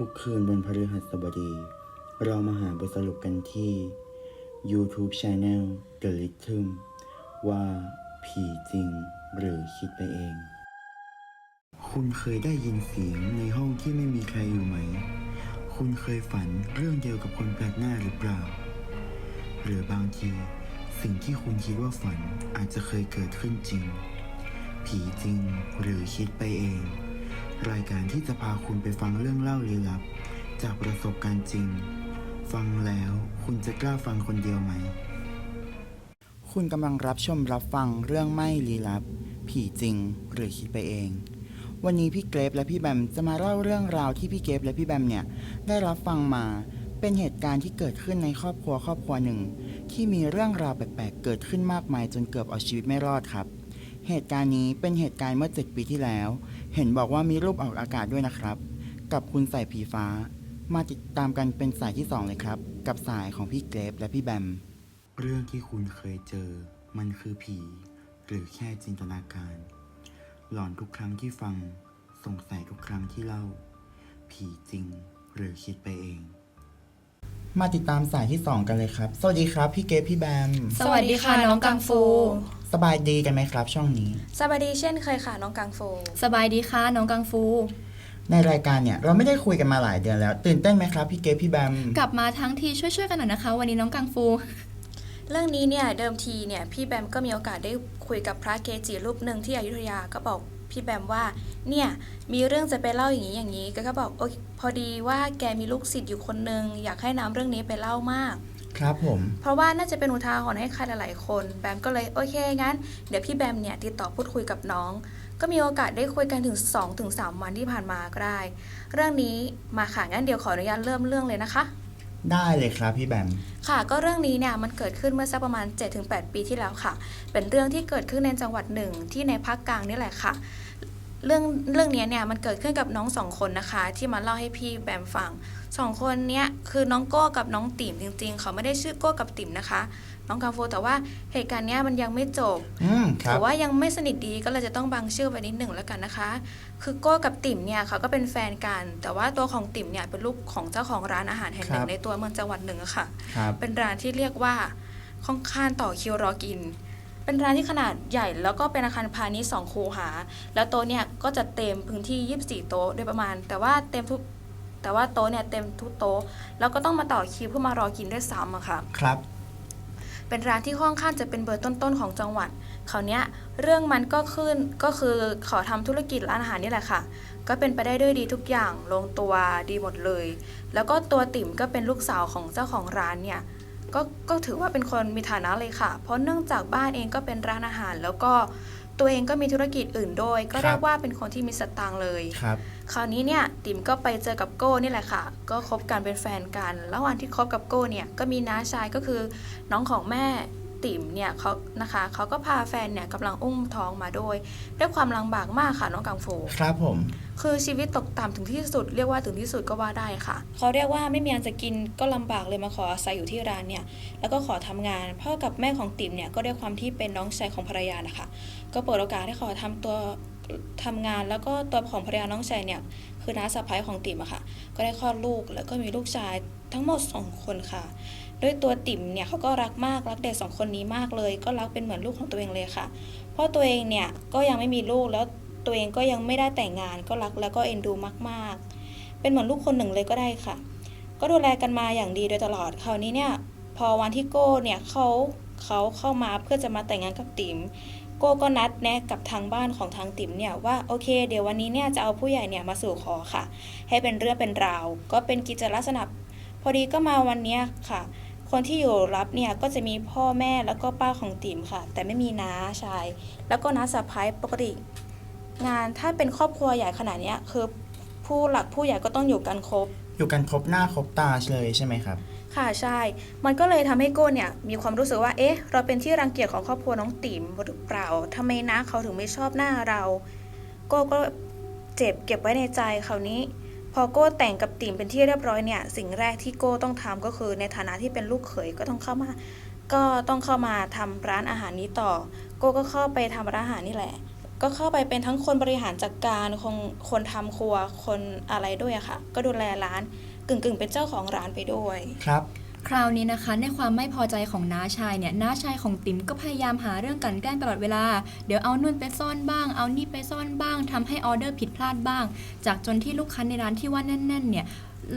ทุกคืนวันพฤหัสบดี เรามาหาบทสรุปกันที่ YouTube Channel The Rhythm ว่าผีจริงหรือคิดไปเอง คุณเคยได้ยินเสียงในห้องที่ไม่มีใครอยู่ไหม คุณเคยฝันเรื่องเดียวกับคนแปลกหน้าหรือเปล่า หรือบางที สิ่งที่คุณคิดว่าฝันอาจจะเคยเกิดขึ้นจริง ผีจริงหรือคิดไปเอง รายการที่จะพาคุณไปฟังเรื่องเล่าลี้ลับ จากประสบการณ์จริง ฟังแล้วคุณจะกล้าฟังคนเดียวไหม คุณกำลังรับชมรับฟังเรื่องไม่ลี้ลับ ผีจริงหรือคิดไปเอง วันนี้พี่เกรฟและพี่แบมจะมาเล่าเรื่องราวที่พี่เกรฟและพี่แบมเนี่ยได้รับฟังมาเป็นเหตุการณ์ที่เกิดขึ้นในครอบครัวครอบครัวหนึ่ง ที่มีเรื่องราวแปลกๆเกิดขึ้นมากมายจนเกือบเอาชีวิตไม่รอดครับ เหตุการณ์นี้เป็นเหตุการณ์เมื่อเจ็ดปีที่แล้ว เห็นบอกว่ามีรูปออกอากาศด้วยนะครับ กับคุณสายผีฟ้า มาติดตามกันเป็นสายที่สองเลยครับ กับสายของพี่เกรฟและพี่แบม เรื่องที่คุณเคยเจอ มันคือผี หรือแค่จินตนาการ หลอนทุกครั้งที่ฟัง สงสัยทุกครั้งที่เล่า ผีจริง หรือคิดไปเอง มาติดตามสายที่สองกันเลยครับ สวัสดีครับ พี่เกรฟพี่แบม สวัสดีค่ะน้องกังฟู สบายดีกันไหมครับ ช่องนี้สวัสดีเช่นเคยค่ะน้องกังฟู สบายดีค่ะน้องกังฟู ในรายการเนี่ยเราไม่ได้คุยกันมาหลายเดือนแล้ว ตื่นเต้นไหมครับพี่เกรฟพี่แบม กลับมาทั้งทีช่วยๆกันหน่อยนะคะ วันนี้น้องกังฟู เรื่องนี้เนี่ยเดิมทีเนี่ยพี่แบมก็มีโอกาสได้คุยกับพระเกจิรูปหนึ่งที่อยุธยาก็บอก พี่แบมว่า เนี่ยมีเรื่องจะไปเล่าอย่างนี้อย่างนี้ ก็ก็บอกโอเคพอดีว่าแกมีลูกศิษย์อยู่คนหนึ่งอยากให้นำเรื่องนี้ไปเล่ามาก ครับผม เพราะว่าน่าจะเป็นอุทาหรณ์ให้ใครหลายๆคน แบมก็เลยโอเคงั้น เดี๋ยวพี่แบมเนี่ยติดต่อพูดคุยกับน้อง ก็มีโอกาสได้คุยกันถึง2-3ถึง3วันที่ผ่านมาก็ได้ เรื่องนี้มาค่ะงั้นเดี๋ยวขออนุญาตเริ่มเรื่องเลยนะคะได้เลยครับพี่แบม ค่ะก็เรื่องนี้เนี่ยมันเกิดขึ้นเมื่อสักประมาณ 7-8 ปีที่แล้วค่ะ เป็นเรื่องที่เกิดขึ้นในจังหวัดหนึ่งที่ในภาคกลางนี่แหละค่ะ เรื่องเรื่องเนี้ยเนี่ยมันเกิดขึ้นกับน้องสองคนนะคะ ที่มาเล่าให้พี่แบมฟังสองคนเนี้ยคือน้องโก้กับน้องติ๋มจริง ๆ เขาไม่ได้ชื่อโก้กับติ๋มนะคะ น้องกาโฟแต่ว่าเหตุการณ์เนี้ยมันยังไม่จบอืมครัถืบอว่ายังไม่สนิทดีก็เลยจะต้องบังชื่อไว้นิดหนึ่งแล้วกันนะคะ คือโก้กับติ๋มเนี่ยเขาก็เป็นแฟนกัน แต่ว่าตัวของติ๋มเนี่ยเป็นลูกของเจ้าของร้านอาหารแห่งหนึ่ครังบในตัวเมืองจังหวัดหนึ่งอะค่ะครับเป็นร้านที่เรียกว่าค่อนข้างต่อคิวรอกิน เป็นร้านที่ขนาดใหญ่แล้วก็เป็นอาคารพาณิชย์สองคูหา แล้วโต๊ะเนี่ยก็จะเต็มพื้นที่ 24 โต๊ะโดยประมาณ แต่ว่าเต็มทุกแต่ว่าโต๊ะเนี่ยเต็มทุกโต๊ะแล้วก็ต้องมาต่อคิวเพื่อมารอกินด้วยซ้ำอะค่ะครับ เป็นร้านที่ค่อนข้างจะเป็นเบอร์ต้นๆของจังหวัดคราวเนี้ยเรื่องมันก็ขึ้นก็คือขอทำธุรกิจร้านอาหารนี่แหละค่ะ ก็เป็นไปได้ด้วยดีทุกอย่างลงตัวดีหมดเลย แล้วก็ตัวติ๋มก็เป็นลูกสาวของเจ้าของร้านเนี่ย ก็ก็ถือว่าเป็นคนมีฐานะเลยค่ะ เพราะเนื่องจากบ้านเองก็เป็นร้านอาหาร แล้วก็ตัวเองก็มีธุรกิจอื่นด้วยก็เรียกว่าเป็นคนที่มีสตางค์เลยครับคราวนี้เนี่ยติ๋มก็ไปเจอกับโก้นี่แหละค่ะ ก็คบกันเป็นแฟนกัน แล้ววันที่คบกับโก้เนี่ยก็มีน้าชายก็คือน้องของแม่ ติ๋มเนี่ยเขานะคะเขาก็พาแฟนเนี่ยกำลังอุ้มท้องมาด้วยด้วยความลำบากมากค่ะน้องกังฟูครับผม คือชีวิตตกต่ำถึงที่สุด เรียกว่าถึงที่สุดก็ว่าได้ค่ะ เขาเรียกว่าไม่มีอันจะกินก็ลำบากเลยมาขออาศัยอยู่ที่ร้านเนี่ยแล้วก็ขอทำงานพ่อกับแม่ของติ๋มเนี่ยก็ด้วยความที่เป็นน้องชายของภรรยานะคะก็เปิดโอกาสให้ขอทำตัวทำงานแล้วก็ตัวของภรรยาน้องชายเนี่ยคือน้าสะพ้ายของติ๋มอะค่ะ ก็ได้คลอดลูกแล้วก็มีลูกชายทั้งหมดสองคนค่ะ ด้วยตัวติ๋มเนี่ยเขาก็รักมากรักเด็กสองคนนี้มากเลย ก็รักเป็นเหมือนลูกของตัวเองเลยค่ะ เพราะตัวเองเนี่ยก็ยังไม่มีลูกแล้วตัวเองก็ยังไม่ได้แต่งงาน ก็รักแล้วก็เอ็นดูมากๆ เป็นเหมือนลูกคนหนึ่งเลยก็ได้ค่ะ ก็ดูแลกันมาอย่างดีโดยตลอดคราวนี้เนี่ยพอวันที่โก้เนี่ยเขาเขาเข้ามาเพื่อจะมาแต่งงานกับติ๋มโก้ก็นัดแนะกับทางบ้านของทางติ๋มเนี่ยว่าโอเค เดี๋ยววันนี้เนี่ยจะเอาผู้ใหญ่เนี่ยมาสู่ขอค่ะ ให้เป็นเรื่องเป็นราว ก็เป็นกิจลักษณะ พอดีก็มาวันเนี้ยค่ะ คนที่อยู่รับเนี่ยก็จะมีพ่อแม่แล้วก็ป้าของติ๋มค่ะ แต่ไม่มีน้าชาย แล้วก็น้าสะพ้ายปกติ งานถ้าเป็นครอบครัวใหญ่ขนาดเนี้ยคือผู้หลักผู้ใหญ่ก็ต้องอยู่กันครบ อยู่กันครบหน้าครบตาเลยใช่ไหมครับ ค่ะใช่ มันก็เลยทำให้โก้เนี่ยมีความรู้สึกว่า เอ๊ะ เราเป็นที่รังเกียจของครอบครัวน้องติ๋มหรือเปล่าทำไมนะเขาถึงไม่ชอบหน้าเรา โก้ก็เจ็บเก็บไว้ในใจคราวนี้ พอโก้แต่งกับติ่มเป็นที่เรียบร้อยเนี่ย สิ่งแรกที่โก้ต้องทำก็คือ ในฐานะที่เป็นลูกเขยก็ต้องเข้ามา ก็ต้องเข้ามาทำร้านอาหารนี้ต่อ โก้ก็เข้าไปทำร้านอาหารนี่แหละ ก็เข้าไปเป็นทั้งคนบริหารจัดการคนคนทำครัวคนอะไรด้วยอะค่ะ ก็ดูแลร้านกึ่งกึ่งๆเป็นเจ้าของร้านไปด้วยครับ คราวนี้นะคะ ในความไม่พอใจของน้าชายเนี่ยน้าชายของติ๋มก็พยายามหาเรื่องกลันแกล้งตลอดเวลา เดี๋ยวเอานู่นไปซ่อนบ้าง เอานี่ไปซ่อนบ้างทำให้ออเดอร์ผิดพลาดบ้าง จากจนที่ลูกค้าในร้านที่ว่าแน่น ๆ เนี่ย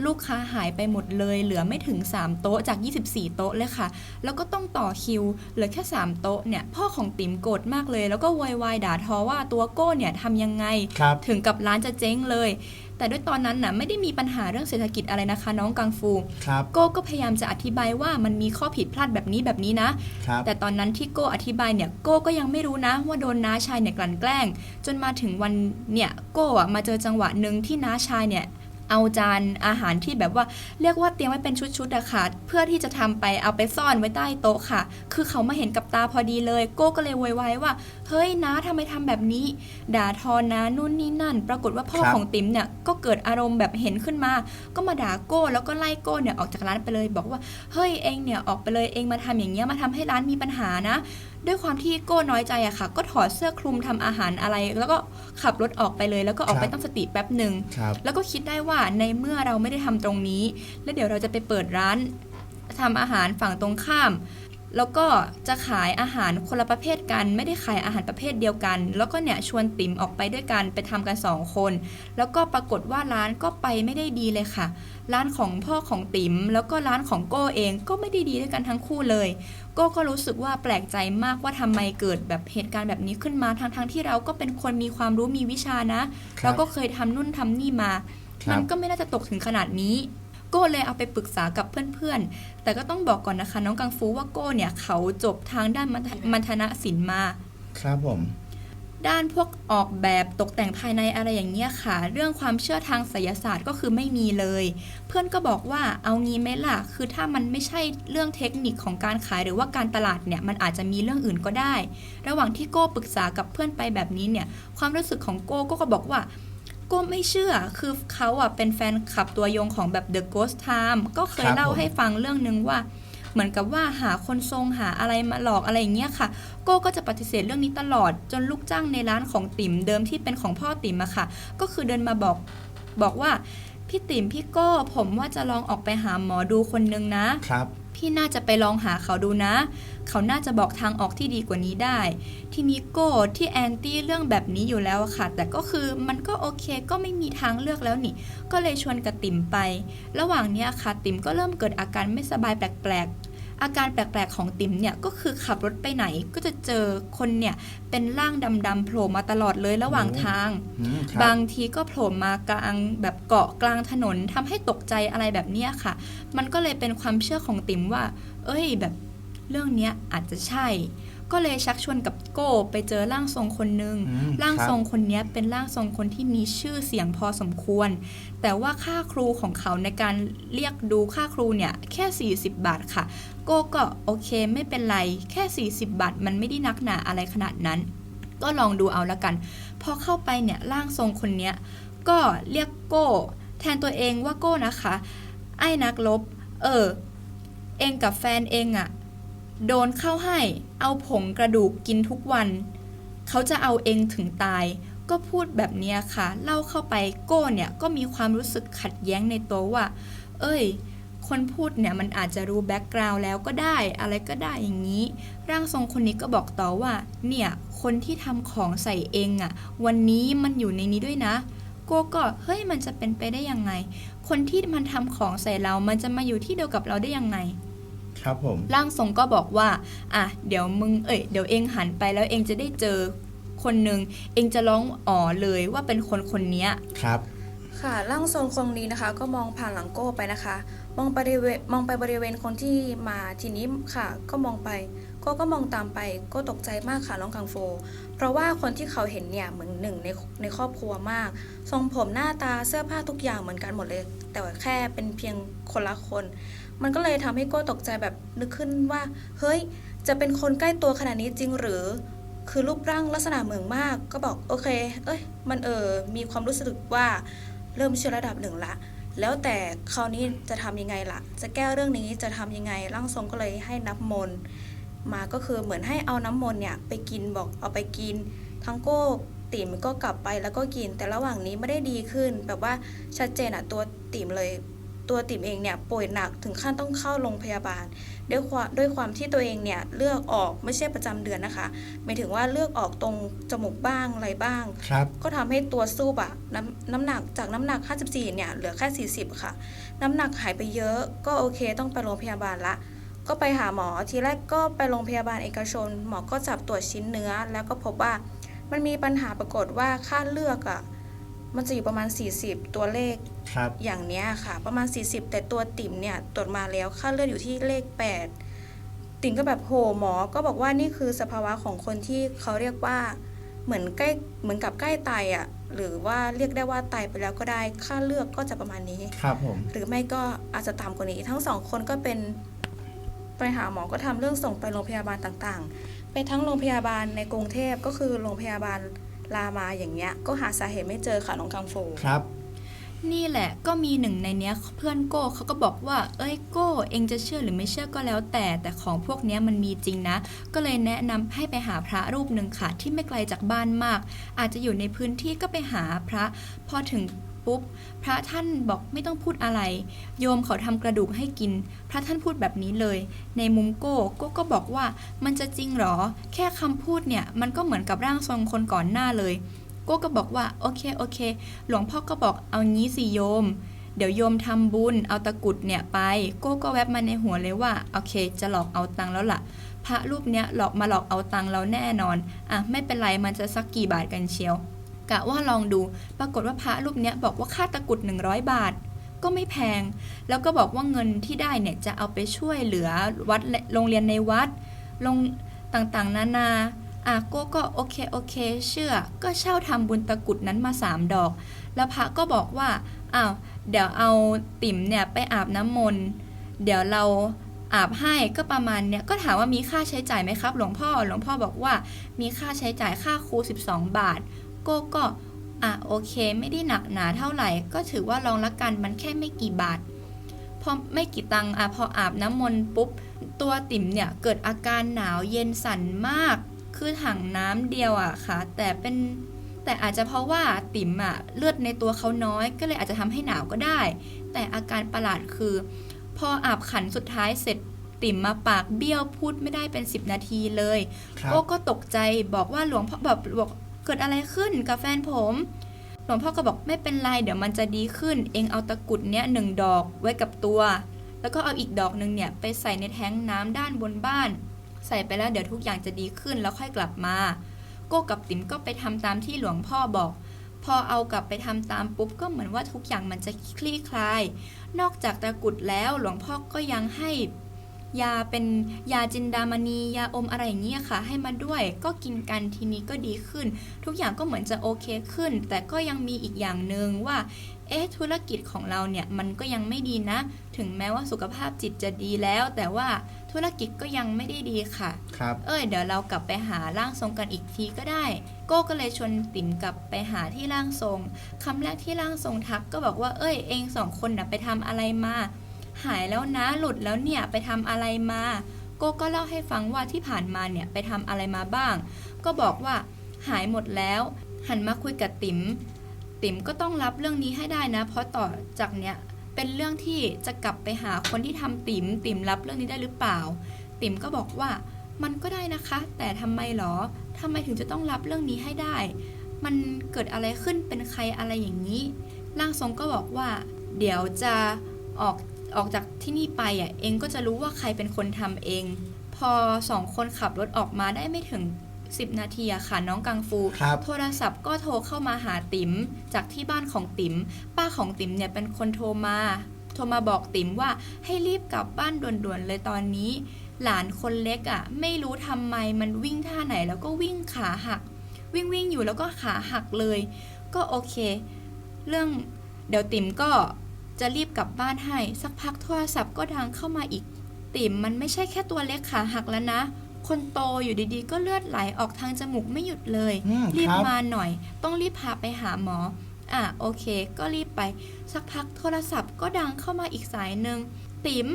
ลูกค้าหายไปหมดเลย เหลือไม่ถึง 3 โต๊ะจาก 24 โต๊ะเลยค่ะ แล้วก็ต้องต่อคิว เหลือแค่ 3 โต๊ะเนี่ย พ่อของติ๋มโกรธมากเลย แล้วก็โวยวายด่าทอว่าตัวโก้เนี่ยทำยังไงครับถึงกับร้านจะเจ๊งเลย แต่ด้วยตอนนั้นน่ะไม่ได้มีปัญหาเรื่องเศรษฐกิจอะไรนะคะ น้องกังฟูครับโก้ก็พยายามจะอธิบายว่ามันมีข้อผิดพลาดแบบนี้แบบนี้นะ ครับแต่ตอนนั้นที่โก้อธิบายเนี่ยโก้ก็ยังไม่รู้นะ ว่าโดนน้าชายเนี่ยกลั่นแกล้ง จนมาถึงวันเนี่ยโก้อะมาเจอจังหวะหนึ่งที่น้าชายเนี่ย เอาจานอาหารที่แบบว่าเรียกว่าเตรียมไว้เป็นชุดๆอะค่ะ เพื่อที่จะทำไปเอาไปซ่อนไว้ใต้โต๊ะค่ะ คือเขามาเห็นกับตาพอดีเลย โก้ก็เลยโวยวายว่า เฮ้ยน้าทำไมทำแบบนี้ ด่าทอนะนู่นนี่นั่น ปรากฏว่าพ่อของติ๋มเนี่ยก็เกิดอารมณ์แบบเห็นขึ้นมา ก็มาด่าโก้แล้วก็ไล่โก้เนี่ยออกจากร้านไปเลย บอกว่าเฮ้ยเองเนี่ยออกไปเลยเองมาทำอย่างเงี้ยมาทำให้ร้านมีปัญหานะด้วยความที่โก้น้อยใจอะค่ะ ก็ถอดเสื้อคลุมทำอาหารอะไร แล้วก็ขับรถออกไปเลย แล้วก็ออกไปครับตั้งสติแป๊บหนึ่งครับแล้วก็คิดได้ว่าในเมื่อเราไม่ได้ทำตรงนี้ แล้วเดี๋ยวเราจะไปเปิดร้านทำอาหารฝั่งตรงข้าม แล้วก็จะขายอาหารคนละประเภทกัน ไม่ได้ขายอาหารประเภทเดียวกัน แล้วก็เนี่ยชวนติ๋มออกไปด้วยกันไปทำกันสองคน แล้วก็ปรากฏว่าร้านก็ไปไม่ได้ดีเลยค่ะ ร้านของพ่อของติ๋มแล้วก็ร้านของโก้เองก็ไม่ได้ดีด้วยกันทั้งคู่เลย โก้ก็รู้สึกว่าแปลกใจมากว่าทำไมเกิดแบบเหตุการณ์แบบนี้ขึ้นมาทั้งๆที่เราก็เป็นคนมีความรู้มีวิชานะครับเราก็เคยทำนู่นทำนี่มาครับมันก็ไม่น่าจะตกถึงขนาดนี้ โก้เลยเอาไปปรึกษากับเพื่อนๆ แต่ก็ต้องบอกก่อนนะคะ น้องกังฟูว่าโก้เนี่ยเขาจบทางด้านมัธมัธนศิลป์มา ครับผม ด้านพวกออกแบบตกแต่งภายในอะไรอย่างเงี้ยค่ะ เรื่องความเชื่อทางไสยศาสตร์ก็คือไม่มีเลย เพื่อนก็บอกว่าเอางี้ไหมล่ะ คือถ้ามันไม่ใช่เรื่องเทคนิคของการขายหรือว่าการตลาดเนี่ยมันอาจจะมีเรื่องอื่นก็ได้ ระหว่างที่โก้ปรึกษากับเพื่อนไปแบบนี้เนี่ย ความรู้สึกของโก้ก็ก็บอกว่าโก้ไม่เชื่อ คือเขาอะเป็นแฟนคลับตัวยงของแบบ The Ghost Time ก็เคยครับเล่าผมให้ฟังเรื่องนึงว่า เหมือนกับว่าหาคนทรงหาอะไรมาหลอกอะไรอย่างเงี้ยค่ะ โก้ก็จะปฏิเสธเรื่องนี้ตลอด จนลูกจ้างในร้านของติ๋มเดิมที่เป็นของพ่อติ๋มอะค่ะ ก็คือเดินมาบอกบอกว่าพี่ติ๋มพี่โก้ผมว่าจะลองออกไปหาหมอดูคนนึงนะครับ พี่น่าจะไปลองหาเขาดูนะ เขาน่าจะบอกทางออกที่ดีกว่านี้ได้ ที่นี้โก้ที่แอนตี้เรื่องแบบนี้อยู่แล้วค่ะ แต่ก็คือมันก็โอเคก็ไม่มีทางเลือกแล้วนี่ ก็เลยชวนกระติ๋มไป ระหว่างเนี้ยค่ะติ๋มก็เริ่มเกิดอาการไม่สบายแปลกๆ อาการแปลกๆของติ๋มเนี่ยก็คือขับรถไปไหนก็จะเจอคนเนี่ยเป็นร่างดำๆโผล่มาตลอดเลยระหว่างทางอืมครับบางทีก็โผล่มากลางแบบเกาะกลางถนนทำให้ตกใจอะไรแบบเนี้ยค่ะ มันก็เลยเป็นความเชื่อของติ๋มว่า เอ้ยแบบเรื่องเนี้ยอาจจะใช่ ก็เลยชักชวนกับโก้ไปเจอร่างทรงคนหนึ่งอืมร่างครับทรงคนเนี้ยเป็นร่างทรงคนที่มีชื่อเสียงพอสมควร แต่ว่าค่าครูของเขาในการเรียกดูค่าครูเนี่ยแค่ 40 บาทค่ะ โก้ก็โอเคไม่เป็นไรแค่ 40 บาท มันไม่ได้นักหนาอะไรขนาดนั้น ก็ลองดูเอาละกัน พอเข้าไปเนี่ยร่างทรงคนเนี้ยก็เรียกโก้ แทนตัวเองว่าโก้นะคะ ไอ้นักลบ เออ เองกับแฟนเองอะ โดนเข้าให้ เอาผงกระดูกกินทุกวัน เขาจะเอาเองถึงตาย ก็พูดแบบเนี้ยค่ะ เล่าเข้าไปโก้เนี่ยก็มีความรู้สึกขัดแย้งในตัวว่า เอ้ย คนพูดเนี่ยมันอาจจะรู้แบ็กกราวน์แล้วก็ได้ อะไรก็ได้อย่างนี้ ร่างทรงคนนี้ก็บอกต่อว่า เนี่ย คนที่ทำของใส่เองอะวันนี้มันอยู่ในนี้ด้วยนะ โก้ก็เฮ้ยมันจะเป็นไปได้ยังไง คนที่มันทำของใส่เรา มันจะมาอยู่ที่เดียวกับเราได้ยังไง ครับผมร่างทรงก็บอกว่าอะเดี๋ยวมึงเอ้ยเดี๋ยวเองหันไปแล้วเองจะได้เจอคนหนึ่งเองจะร้องอ๋อเลยว่าเป็นคนคนเนี้ยครับ ค่ะร่างทรงคนนี้นะคะ ก็มองผ่านหลังโก้ไปนะคะ มองไปบริเวณมองไปบริเวณคนที่มาทีนี้ค่ะ ก็มองไป โกก็มองตามไปก็ตกใจมากค่ะน้องกังโฟ เพราะว่าคนที่เขาเห็นเนี่ยเหมือนหนึ่งในในครอบครัวมาก ทรงผมหน้าตาเสื้อผ้าทุกอย่างเหมือนกันหมดเลย แต่ว่าแค่เป็นเพียงคนละคน มันก็เลยทำให้โก้ตกใจแบบนึกขึ้นว่า เฮ้ย จะเป็นคนใกล้ตัวขนาดนี้จริงหรือ คือรูปร่างลักษณะเหมือนมาก ก็บอกโอเค เอ้ย มันเออมีความรู้สึกว่าเริ่มเชื่อระดับหนึ่งละแล้วแต่คราวนี้จะทำยังไงล่ะ จะแก้เรื่องนี้จะทำยังไง ร่างทรงก็เลยให้นับมนต์ มาก็คือเหมือนให้เอาน้ำมนต์เนี่ยไปกินบอกเอาไปกิน ทั้งโก้ติ๋มก็กลับไปแล้วก็กิน แต่ระหว่างนี้ไม่ได้ดีขึ้น แบบว่าชัดเจนอะตัวติ๋มเลยตัวติ๋มเองเนี่ยป่วยหนักถึงขั้นต้องเข้าโรงพยาบาล ด้วยความด้วยความที่ตัวเองเนี่ยเลือกออกไม่ใช่ประจำเดือนนะคะหมายถึงว่าเลือกออกตรงจมูกบ้างอะไรบ้างครับก็ทำให้ตัวซูบอะน้ำน้ำหนักจากน้ำหนัก 54เนี่ยเหลือแค่ 40 ค่ะ น้ำหนักหายไปเยอะก็โอเคต้องไปโรงพยาบาลละ ก็ไปหาหมอทีแรกก็ไปโรงพยาบาลเอกชน หมอก็จับตรวจชิ้นเนื้อ แล้วก็พบว่ามันมีปัญหาปรากฏว่าค่าเลือกอะมันจะอยู่ประมาณ 40 ตัวเลขครับอย่างเนี้ยค่ะ ประมาณ 40 แต่ตัวติ่มเนี่ยตรวจมาแล้วค่าเลือดอยู่ที่เลข 8 ติ่มก็แบบโหหมอก็บอกว่านี่คือสภาวะของคนที่เขาเรียกว่าเหมือนใกล้เหมือนกับใกล้ตายอะ่ะหรือว่าเรียกได้ว่าตายไปแล้วก็ได้ค่าเลือกก็จะประมาณนี้ครับผมหรือไม่ก็อาจจะต่ำกว่านี้ ทั้งสองคนก็เป็น ไปหาหมอก็ทำเรื่องส่งไปโรงพยาบาลต่างๆ ไปทั้งโรงพยาบาลในกรุงเทพก็คือโรงพยาบาลรามาอย่างเงี้ย ก็หาสาเหตุไม่เจอค่ะน้องกังฟูครับนี่แหละก็มีหนึ่งในเนี้ยเพื่อนโก้เขาก็บอกว่า เอ้ยโก้เองจะเชื่อหรือไม่เชื่อก็แล้วแต่แต่ของพวกเนี้ยมันมีจริงนะ ก็เลยแนะนำให้ไปหาพระรูปหนึ่งค่ะ ที่ไม่ไกลจากบ้านมาก อาจจะอยู่ในพื้นที่ก็ไปหาพระ พอถึง ปุ๊บ พระท่านบอกไม่ต้องพูดอะไร โยมเขาทำกระดูกให้กิน พระท่านพูดแบบนี้เลย ในมุมโก้โก้ก็บอกว่ามันจะจริงหรอ แค่คำพูดเนี่ยมันก็เหมือนกับร่างทรงคนก่อนหน้าเลย โก้ก็บอกว่าโอเคโอเค หลวงพ่อก็บอกเอางี้สิโยมเดี๋ยวโยมทำบุญเอาตะกุดเนี่ยไป โก้ก็แวบมาในหัวเลยว่าโอเค จะหลอกเอาตังค์แล้วล่ะ พระรูปเนี้ยหลอกมาหลอกเอาตังค์เราแน่นอน อะไม่เป็นไรมันจะสักกี่บาทกันเชียว กะว่าลองดู ปรากฏว่าพระรูปเนี้ยบอกว่าค่าตะกรุด 100 บาท ก็ไม่แพง แล้วก็บอกว่าเงินที่ได้เนี่ยจะเอาไปช่วยเหลือวัดโรงเรียนในวัดลงต่างๆ นานาอะโก้ก็โอเคโอเค เชื่อ ก็เช่าทำบุญตะกรุดนั้นมาสามดอก แล้วพระก็บอกว่าอ้าวเดี๋ยวเอาติ๋มเนี่ยไปอาบน้ำมนต์เดี๋ยวเราอาบให้ก็ประมาณเนี่ยก็ถามว่ามีค่าใช้จ่ายไหมครับ หลวงพ่อหลวงพ่อบอกว่ามีค่าใช้จ่ายค่าครู 12 บาท ก้ก็อะโอเค ไม่ได้หนักหนาเท่าไหร่ ก็ถือว่าลองละกันมันแค่ไม่กี่บาท พอไม่กี่ตังค์อะพออาบน้ำมนต์ปุ๊บ ตัวติ๋มเนี่ยเกิดอาการหนาวเย็นสั่นมาก คือถังน้ำเดียวอะค่ะ แต่เป็นแต่อาจจะเพราะว่าติ๋มอะเลือดในตัวเขาน้อย ก็เลยอาจจะทำให้หนาวก็ได้ แต่อาการประหลาดคือ พออาบขันสุดท้ายเสร็จติ๋มมาปากเบี้ยวพูดไม่ได้เป็น 10 นาทีเลยครับโก้ก็ตกใจบอกว่าหลวงพ่อแบบบอก เกิดอะไรขึ้นกับแฟนผมหลวงพ่อก็บอกไม่เป็นไรเดี๋ยวมันจะดีขึ้น เองเอาตะกุดเนี้ยหนึ่งดอกไว้กับตัว แล้วก็เอาอีกดอกหนึ่งเนี่ยไปใส่ในแท้งน้ำด้านบนบ้าน ใส่ไปแล้วเดี๋ยวทุกอย่างจะดีขึ้นแล้วค่อยกลับมา โก้กับติ๋มก็ไปทำตามที่หลวงพ่อบอก พอเอากลับไปทำตามปุ๊บก็เหมือนว่าทุกอย่างมันจะคลี่คลาย นอกจากตะกุดแล้วหลวงพ่อก็ยังให้ ยาเป็นยาจินดามณียาอมอะไรอย่างเงี้ยค่ะ ให้มาด้วยก็กินกันทีนี้ก็ดีขึ้น ทุกอย่างก็เหมือนจะโอเคขึ้น แต่ก็ยังมีอีกอย่างหนึ่งว่าเอ๊ะธุรกิจของเราเนี่ยมันก็ยังไม่ดีนะ ถึงแม้ว่าสุขภาพจิตจะดีแล้ว แต่ว่าธุรกิจก็ยังไม่ได้ดีค่ะครับเอ้ยเดี๋ยวเรากลับไปหาร่างทรงกันอีกทีก็ได้โก้ก็เลยชวนติ๋มกลับไปหาที่ร่างทรงคำแรกที่ร่างทรงทักก็บอกว่าเอ้ยเองสองคนน่ะไปทำอะไรมา หายแล้วนะหลุดแล้วเนี่ยไปทำอะไรมาโกก็เล่าให้ฟังว่าที่ผ่านมาเนี่ยไปทำอะไรมาบ้าง ก็บอกว่าหายหมดแล้ว หันมาคุยกับติ๋มติ๋มก็ต้องรับเรื่องนี้ให้ได้นะ เพราะต่อจากเนี้ยเป็นเรื่องที่จะกลับไปหาคนที่ทำติ๋มติ๋มรับเรื่องนี้ได้หรือเปล่า ติ๋มก็บอกว่ามันก็ได้นะคะ แต่ทำไมหรอทำไมถึงจะต้องรับเรื่องนี้ให้ได้ มันเกิดอะไรขึ้นเป็นใครอะไรอย่างนี้ร่างทรงก็บอกว่า เดี๋ยวจะออก ออกจากที่นี่ไปอะเองก็จะรู้ว่าใครเป็นคนทำเอง พอสองคนขับรถออกมาได้ไม่ถึง 10 นาทีอะค่ะน้องกังฟู ครับ โทรศัพท์ก็โทรเข้ามาหาติ๋มจากที่บ้านของติ๋มป้าของติ๋มเนี่ยเป็นคนโทรมา โทรมาบอกติ๋มว่าให้รีบกลับบ้านด่วนๆเลยตอนนี้ หลานคนเล็กอะ่ะไม่รู้ทำไมมันวิ่งท่าไหนแล้วก็วิ่งขาหัก วิ่งวิ่งอยู่แล้วก็ขาหักเลย ก็โอเค เรื่องเดี๋ยวติ๋มก็ จะรีบกลับบ้านให้ สักพักโทรศัพท์ก็ดังเข้ามาอีก ติ๋มมันไม่ใช่แค่ตัวเล็กขาหักแล้วนะ คนโตอยู่ดีๆ ก็เลือดไหลออกทางจมูกไม่หยุดเลย อืมรีบครับ มาหน่อย ต้องรีบพาไปหาหมอ อะโอเค ก็รีบไป สักพักโทรศัพท์ก็ดังเข้ามาอีกสายหนึ่งติ๋ม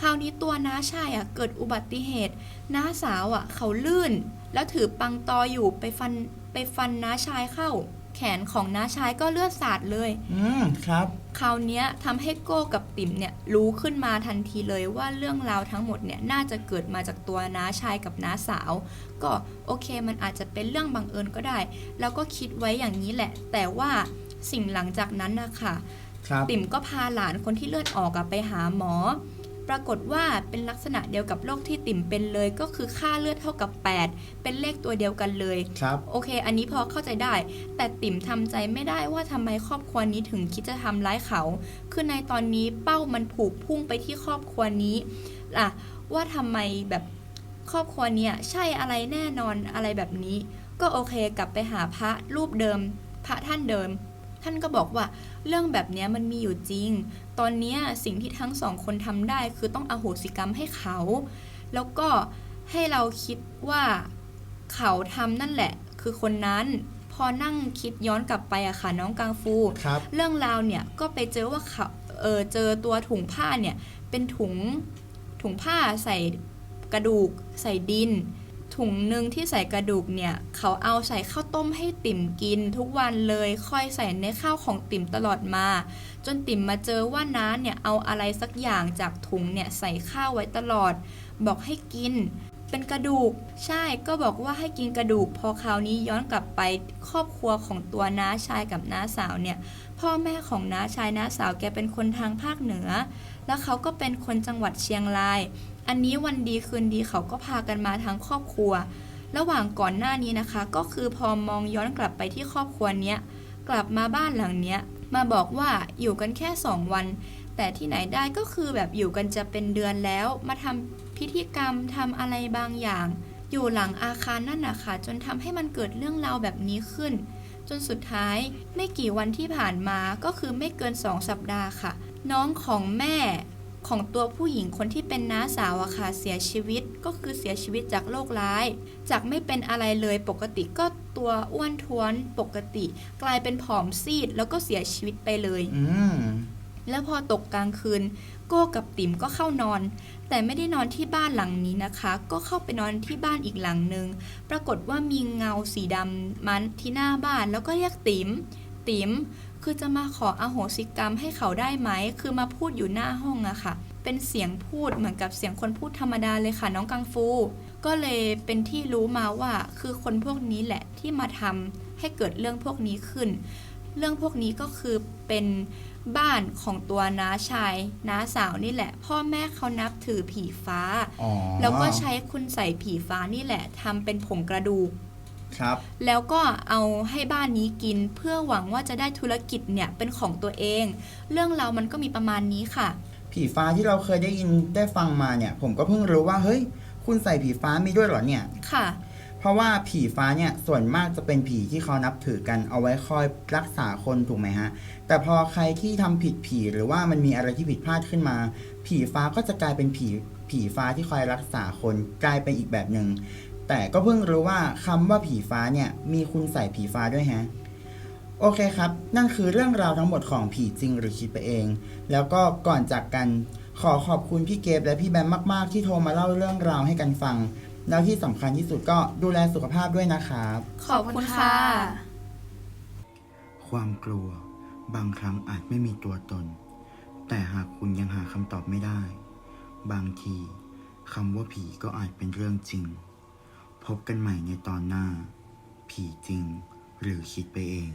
คราวนี้ตัวน้าชายอะเกิดอุบัติเหตุ น้าสาวอะ เขาลื่น แล้วถือปังตออยู่ไปฟันไปฟันน้าชายเข้า แขนของน้าชายก็เลือดสาดเลย อืมครับ คราวเนี้ยทำให้โก้กับติ๋มเนี่ยรู้ขึ้นมาทันทีเลยว่าเรื่องราวทั้งหมดเนี่ยน่าจะเกิดมาจากตัวน้าชายกับน้าสาว ก็โอเคมันอาจจะเป็นเรื่องบังเอิญก็ได้ แล้วก็คิดไว้อย่างนี้แหละ แต่ว่าสิ่งหลังจากนั้นนะคะครับติ๋มก็พาหลานคนที่เลือดออกอะไปหาหมอ ปรากฏว่าเป็นลักษณะเดียวกับโรคที่ติ๋มเป็นเลย ก็คือค่าเลือดเท่ากับ 8 เป็นเลขตัวเดียวกันเลยครับโอเค อันนี้พอเข้าใจได้ แต่ติ๋มทำใจไม่ได้ว่าทำไมครอบครัวนี้ถึงคิดจะทำร้ายเขา คือในตอนนี้เป้ามันผูกพุ่งไปที่ครอบครัวนี้ล่ะว่าทำไมแบบครอบครัวเนี้ยใช่อะไรแน่นอนอะไรแบบนี้ ก็โอเคกลับไปหาพระรูปเดิม พระท่านเดิม ท่านก็บอกว่าเรื่องแบบเนี้ยมันมีอยู่จริง ตอนเนี้ยสิ่งที่ทั้งสองคนทำได้คือต้องอโหสิกรรมให้เขา แล้วก็ให้เราคิดว่าเขาทำนั่นแหละ คือคนนั้นพอนั่งคิดย้อนกลับไปอะค่ะน้องกังฟูครับเรื่องราวเนี่ยก็ไปเจอว่าเขาเออเจอตัวถุงผ้าเนี่ยเป็นถุงถุงผ้าใส่กระดูกใส่ดิน ถุงหนึ่งที่ใส่กระดูกเนี่ยเขาเอาใส่ข้าวต้มให้ติ่มกินทุกวันเลยค่อยใส่ในข้าวของติ่มตลอดมา จนติ่มมาเจอว่าน้าเนี่ยเอาอะไรสักอย่างจากถุงเนี่ยใส่ข้าวไว้ตลอด บอกให้กิน เป็นกระดูก ใช่ก็บอกว่าให้กินกระดูก พอคราวนี้ย้อนกลับไปครอบครัวของตัวน้าชายกับน้าสาวเนี่ยพ่อแม่ของน้าชายน้าสาวแกเป็นคนทางภาคเหนือ แล้วเขาก็เป็นคนจังหวัดเชียงราย อันนี้วันดีคืนดีเขาก็พากันมาทั้งครอบครัว ระหว่างก่อนหน้านี้นะคะ ก็คือพอมองย้อนกลับไปที่ครอบครัวเนี้ยกลับมาบ้านหลังเนี้ยมาบอกว่าอยู่กันแค่สองวัน แต่ที่ไหนได้ก็คือแบบอยู่กันจะเป็นเดือนแล้ว มาทำพิธีกรรมทำอะไรบางอย่าง อยู่หลังอาคารนั่นนะคะจนทำให้มันเกิดเรื่องราวแบบนี้ขึ้น จนสุดท้ายไม่กี่วันที่ผ่านมาก็คือไม่เกินสองสัปดาห์ค่ะ น้องของแม่ ของตัวผู้หญิงคนที่เป็นน้าสาวอะค่ะเสียชีวิตก็คือเสียชีวิตจากโรคร้าย จากไม่เป็นอะไรเลยปกติก็ตัวอ้วนท้วนปกติ กลายเป็นผอมซีดแล้วก็เสียชีวิตไปเลยอืมแล้วพอตกกลางคืน โก้กับติ๋มก็เข้านอน แต่ไม่ได้นอนที่บ้านหลังนี้นะคะ ก็เข้าไปนอนที่บ้านอีกหลังหนึ่งปรากฏว่ามีเงาสีดำมันที่หน้าบ้านแล้วก็เรียกติ๋มติ๋ม คือจะมาขออโหสิกรรมให้เขาได้ไหม คือมาพูดอยู่หน้าห้องอะค่ะ เป็นเสียงพูดเหมือนกับเสียงคนพูดธรรมดาเลยค่ะน้องกังฟู ก็เลยเป็นที่รู้มาว่าคือคนพวกนี้แหละที่มาทำให้เกิดเรื่องพวกนี้ขึ้น เรื่องพวกนี้ก็คือเป็นบ้านของตัวน้าชายน้าสาวนี่แหละ พ่อแม่เขานับถือผีฟ้าอ๋อแล้วก็ใช้คุณใส่ผีฟ้านี่แหละทำเป็นผงกระดูก ครับ แล้วก็เอาให้บ้านนี้กินเพื่อหวังว่าจะได้ธุรกิจเนี่ยเป็นของตัวเอง เรื่องราวมันก็มีประมาณนี้ค่ะ ผีฟ้าที่เราเคยได้ยินได้ฟังมาเนี่ย ผมก็เพิ่งรู้ว่าเฮ้ย คุณใส่ผีฟ้ามีด้วยเหรอเนี่ยค่ะ เพราะว่าผีฟ้าเนี่ยส่วนมากจะเป็นผีที่เขานับถือกันเอาไว้คอยรักษาคนถูกไหมฮะ แต่พอใครที่ทำผิดผีหรือว่ามันมีอะไรที่ผิดพลาดขึ้นมา ผีฟ้าก็จะกลายเป็นผีผีฟ้าที่คอยรักษาคนกลายเป็นอีกแบบหนึ่ง แต่ก็เพิ่งรู้ว่าคำว่าผีฟ้าเนี่ยมีคุณใส่ผีฟ้าด้วยฮะ โอเคครับ นั่นคือเรื่องราวทั้งหมดของผีจริงหรือคิดไปเอง แล้วก็ก่อนจากกันขอขอบคุณพี่เกฟและพี่แบมมาก ๆ ที่โทรมาเล่าเรื่องราวให้กันฟัง แล้วที่สำคัญที่สุดก็ดูแลสุขภาพด้วยนะครับ ขอบคุณค่ะ ความกลัว บางครั้งอาจไม่มีตัวตน แต่หากคุณยังหาคำตอบไม่ได้ บางทีคำว่าผีก็อาจเป็นเรื่องจริง พบกันใหม่ในตอนหน้า ผีจริงหรือคิดไปเอง